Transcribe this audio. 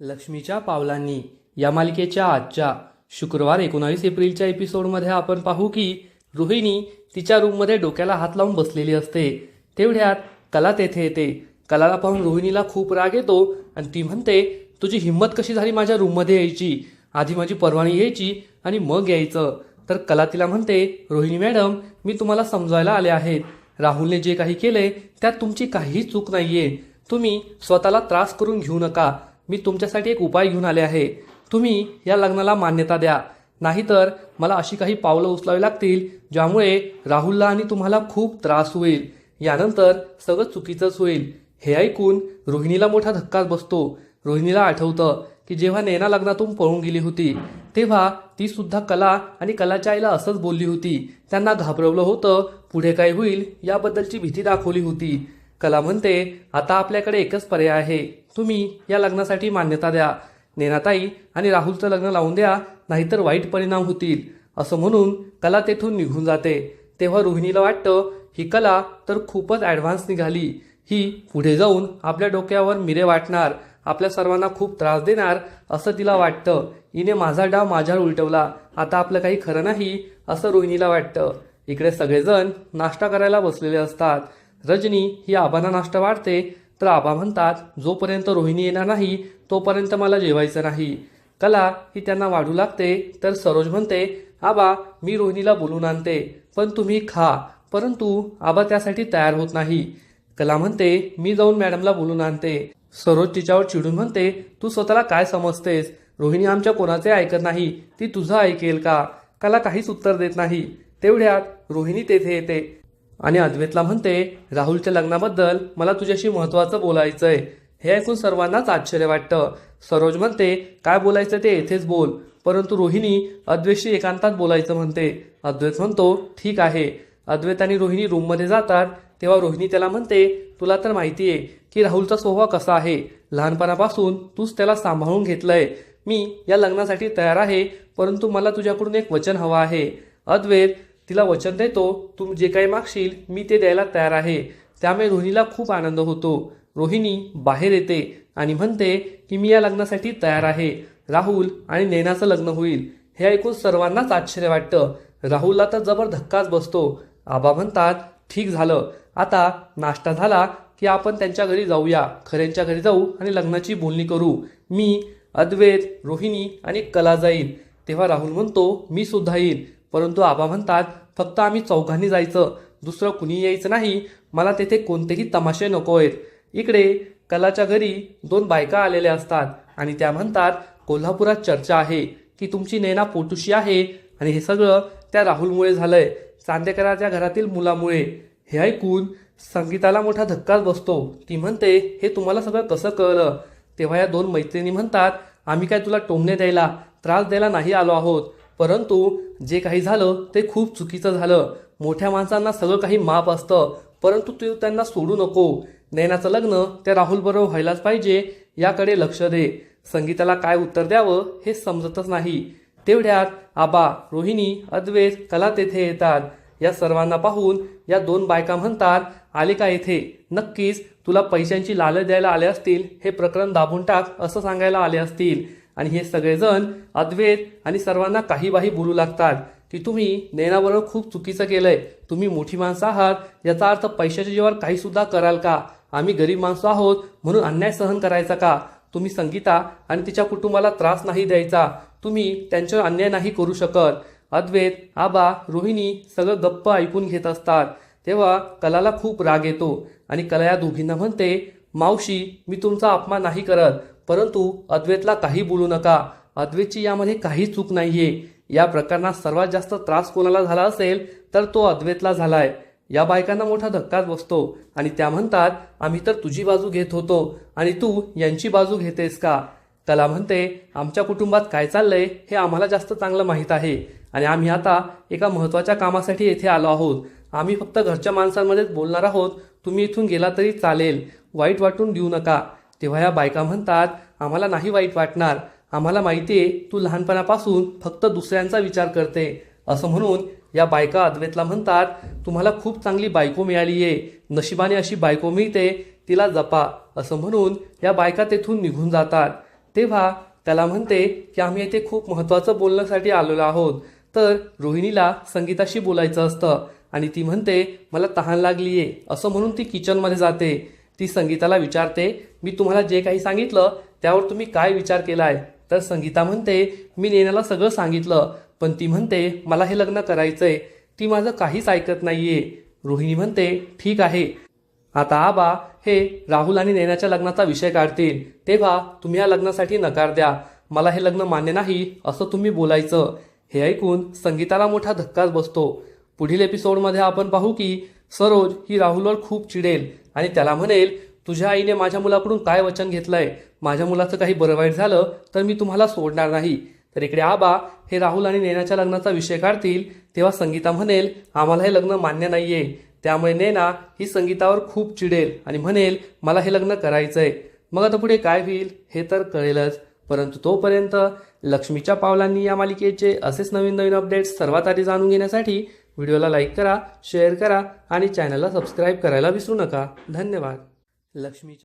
लक्ष्मीच्या पावलांनी. या मालिकेच्या आजच्या शुक्रवार एकोणावीस एप्रिलच्या एपिसोडमध्ये आपण पाहू की रोहिणी तिच्या रूममध्ये डोक्याला हात लावून बसलेली असते. तेवढ्यात कला तेथे येते. कलाला पाहून रोहिणीला खूप राग येतो आणि ती म्हणते तुझी हिंमत कशी झाली माझ्या रूममध्ये यायची? आधी माझी परवानगी घ्यायची आणि मग यायचं. तर कला तिला म्हणते रोहिणी मॅडम मी तुम्हाला समजायला आले आहेत. राहुलने जे काही केले त्यात तुमची काहीही चूक नाहीये. तुम्ही स्वतःला त्रास करून घेऊ नका. मी तुमच्यासाठी एक उपाय घेऊन आले आहे. तुम्ही या लग्नाला मान्यता द्या. नाहीतर मला अशी काही पावलं उचलावी लागतील ज्यामुळे राहुलला आणि तुम्हाला खूप त्रास होईल. यानंतर सगळं चुकीचंच होईल. हे ऐकून रोहिणीला मोठा धक्काच बसतो. रोहिणीला आठवतं की जेव्हा नैना लग्नातून पळून गेली होती तेव्हा ती सुद्धा कला आणि कलाच्या आईला असंच बोलली होती. त्यांना घाबरवलं होतं पुढे काय होईल याबद्दलची भीती दाखवली होती. कला म्हणते आता आपल्याकडे एकच पर्याय आहे. तुम्ही या लग्नासाठी मान्यता द्या. नेनाताई आणि राहुलचं लग्न लावून द्या नाहीतर वाईट परिणाम होतील. असं म्हणून कला तेथून निघून जाते. तेव्हा रोहिणीला वाटतं ही कला तर खूपच ॲडव्हान्स निघाली. ही पुढे जाऊन आपल्या डोक्यावर मिरे वाटणार. आपल्या सर्वांना खूप त्रास देणार असं तिला वाटतं. हिने माझा डाव माझ्यावर उलटवला. आता आपलं काही खरं नाही असं रोहिणीला वाटतं. इकडे सगळेजण नाश्ता करायला बसलेले असतात. रजनी ही आबांना नाष्ट वाढते. तर आबा म्हणतात जोपर्यंत रोहिणी येणार नाही तोपर्यंत मला जेवायचं नाही. कला ही त्यांना वाढू लागते. तर सरोज म्हणते आबा मी रोहिणीला बोलून आणते पण तुम्ही खा परंतु आबा त्यासाठी तयार होत नाही. कला म्हणते मी जाऊन मॅडमला बोलून आणते. सरोज तिच्यावर चिडून म्हणते तू स्वतःला काय समजतेस? रोहिणी आमच्या कोणाचे ऐकत नाही ती तुझं ऐकेल का? कला काहीच उत्तर देत नाही. तेवढ्यात रोहिणी तेथे येते. आणि अद्वैतला म्हणते राहुलच्या लग्नाबद्दल मला तुझ्याशी महत्वाचं आहे हे ऐकून सर्वांनाच आश्चर्य वाटतं. सरोज म्हणते काय बोलायचं ते येथेच बोल. परंतु रोहिणी अद्वैतशी एकांतात बोलायचं म्हणते. अद्वैत म्हणतो ठीक आहे. अद्वैत आणि रोहिणी रूममध्ये जातात. तेव्हा रोहिणी त्याला म्हणते तुला तर माहिती आहे की राहुलचा स्वभाव कसा आहे. लहानपणापासून तूच त्याला सांभाळून घेतलंय. मी या लग्नासाठी तयार आहे परंतु मला तुझ्याकडून एक वचन हवं आहे. अद्वैत तिला वचन देतो तू जे काही मागशील मी ते द्यायला तयार आहे. त्यामुळे रोहिणीला खूप आनंद होतो. रोहिणी बाहेर येते आणि म्हणते की मी या लग्नासाठी तयार आहे. राहुल आणि नैनाचं लग्न होईल. हे ऐकून सर्वांनाच आश्चर्य वाटतं. राहुलला तर जबर धक्काच बसतो. आबा म्हणतात ठीक झालं. आता नाश्ता झाला की आपण त्यांच्या घरी जाऊया. खऱ्यांच्या घरी जाऊ आणि लग्नाची बोलणी करू. मी अद्वैत रोहिणी आणि कला जाईल. तेव्हा राहुल म्हणतो मी सुद्धा येईल. परंतु आबा म्हणतात फक्त आम्ही चौघांनी जायचं. दुसरं कुणी यायचं नाही. मला तेथे कोणतेही तमाशे नको आहेत. इकडे कलाच्या घरी दोन बायका आलेल्या असतात आणि त्या म्हणतात कोल्हापुरात चर्चा आहे की तुमची नैना पोटुशी आहे आणि हे सगळं त्या राहुलमुळे झालंय. चांदेकराच्या घरातील मुलामुळे. हे ऐकून संगीताला मोठा धक्काच बसतो. ती म्हणते हे तुम्हाला सगळं कसं कळलं? तेव्हा या दोन मैत्रिणी म्हणतात आम्ही काय तुला टोमणे द्यायला त्रास द्यायला नाही आलो आहोत. परंतु जे काही झालं ते खूप चुकीचं झालं. मोठ्या माणसांना सगळं काही माप असतं परंतु तू त्यांना सोडू नको. नैनाचं लग्न त्या राहुल बरोबर व्हायलाच पाहिजे याकडे लक्ष दे. संगीताला काय उत्तर द्यावं हे समजतच नाही. तेवढ्यात आबा रोहिणी अद्वैत कला तेथे येतात. या सर्वांना पाहून या दोन बायका म्हणतात आले का येथे नक्कीच तुला पैशांची लालच द्यायला आले असतील हे प्रकरण दाबून टाक असं सांगायला आले असतील. आणि हे सगळेजण अद्वैत आणि सर्वांना काही बाही बोलू लागतात. की तुम्ही नैनाबरोबर खूप चुकीचं केलंय. तुम्ही मोठी माणसं आहात. याचा अर्थ पैशाच्या जीवावर काही सुद्धा कराल का? आम्ही गरीब माणसं आहोत म्हणून अन्याय सहन करायचा का? तुम्ही संगीता आणि तिच्या कुटुंबाला त्रास नाही द्यायचा. तुम्ही त्यांच्यावर अन्याय नाही करू शकत. अद्वैत आबा रोहिणी सगळं गप्प ऐकून घेत असतात. तेव्हा कलाला खूप राग येतो. आणि कला या दोघींना म्हणते मावशी मी तुमचा अपमान नाही करत. परंतु अद्वैतला काही बोलू नका. अद्वैतची यामध्ये काही चूक नाहीये. या प्रकरणात सर्वात जास्त त्रास कोणाला झाला असेल तर तो अद्वैतला झालाय. या बायकांना मोठा धक्काच बसतो. आणि त्या म्हणतात आम्ही तर तुझी बाजू घेत होतो. आणि तू यांची बाजू घेतेस का? कला म्हणते आमच्या कुटुंबात काय चाललंय हे आम्हाला जास्त चांगलं माहीत आहे. आणि आम्ही आता एका महत्त्वाच्या कामासाठी येथे आलो आहोत. आम्ही फक्त घरच्या माणसांमध्येच बोलणार आहोत. तुम्ही इथून गेला तरी चालेल. वाईट वाटून देऊ नका. तेव्हा या बायका म्हणतात आम्हाला नाही वाईट वाटणार. आम्हाला माहिती आहे तू लहानपणापासून फक्त दुसऱ्यांचा विचार करते. असं म्हणून या बायका अद्वैतला म्हणतात तुम्हाला खूप चांगली बायको मिळाली आहे नशिबाने अशी बायको मिळते तिला जपा. असं म्हणून या बायका तेथून निघून जातात. तेव्हा त्याला म्हणते की आम्ही येथे खूप महत्त्वाचं बोलण्यासाठी आलेलो आहोत. तर रोहिणीला संगीताशी बोलायचं असतं आणि ती म्हणते मला तहान लागली आहे असं म्हणून ती किचनमध्ये जाते. ती संगीताला विचारते मी तुम्हाला जे काही सांगितलं त्यावर तुम्ही काय विचार केलाय? तर संगीता म्हणते मी नेण्याला सगळं सांगितलं पण ती म्हणते मला हे लग्न करायचंय ती माझं काहीच ऐकत नाहीये. रोहिणी म्हणते ठीक आहे. आता आबा हे राहुल आणि नैनाच्या लग्नाचा विषय काढतील. तेव्हा तुम्ही या लग्नासाठी नकार द्या. मला हे लग्न मान्य नाही असं तुम्ही बोलायचं. हे ऐकून संगीताला मोठा धक्काच बसतो. पुढील एपिसोडमध्ये आपण पाहू की सरोज ही राहुलवर खूप चिडेल. आणि त्याला म्हणेल तुझ्या आईने माझ्या मुलाकडून काय वचन घेतलंय? माझ्या मुलाचं काही बरं वाईट झालं तर मी तुम्हाला सोडणार नाही. तर इकडे आबा हे राहुल आणि नेनाच्या लग्नाचा विषय काढतील तेव्हा संगीता म्हणेल आम्हाला हे लग्न मान्य नाहीये. त्यामुळे नेना ही संगीतावर खूप चिडेल आणि म्हणेल मला हे लग्न करायचंय. मग आता पुढे काय होईल? हे तर कळेलच. परंतु तोपर्यंत लक्ष्मीच्या पावलांनी या मालिकेचे असेच नवीन नवीन अपडेट्स सर्वात आधी जाणून घेण्यासाठी व्हिडिओला लाईक करा शेअर करा आणि चॅनलला सबस्क्राईब करायला विसरू नका. धन्यवाद. लक्ष्मी